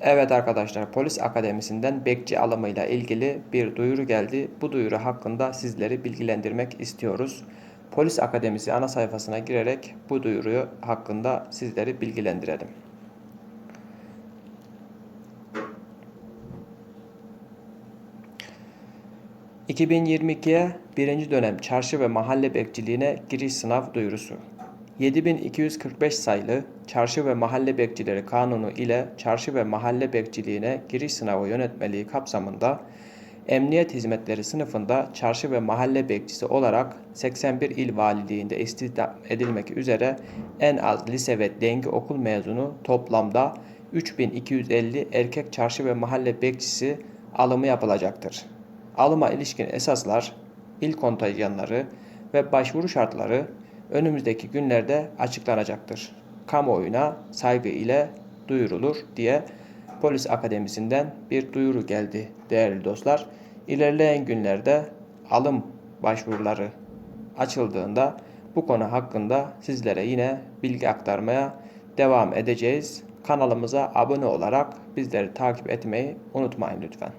Evet arkadaşlar Polis Akademisi'nden bekçi alımıyla ilgili bir duyuru geldi. Bu duyuru hakkında sizleri bilgilendirmek istiyoruz. Polis Akademisi ana sayfasına girerek bu duyuruyu hakkında sizleri bilgilendirelim. ...2022'ye birinci dönem çarşı ve mahalle bekçiliğine giriş sınav duyurusu. 7245 sayılı Çarşı ve Mahalle Bekçileri Kanunu ile Çarşı ve Mahalle Bekçiliğine giriş sınavı yönetmeliği kapsamında Emniyet Hizmetleri sınıfında çarşı ve mahalle bekçisi olarak 81 il valiliğinde istihdam edilmek üzere en az lise ve dengi okul mezunu toplamda 3250 erkek çarşı ve mahalle bekçisi alımı yapılacaktır. Alıma ilişkin esaslar, il kontenjanları ve başvuru şartları önümüzdeki günlerde açıklanacaktır. Kamuoyuna saygı ile duyurulur diye Polis Akademisi'nden bir duyuru geldi değerli dostlar. İlerleyen günlerde alım başvuruları açıldığında bu konu hakkında sizlere yine bilgi aktarmaya devam edeceğiz. Kanalımıza abone olarak bizleri takip etmeyi unutmayın lütfen.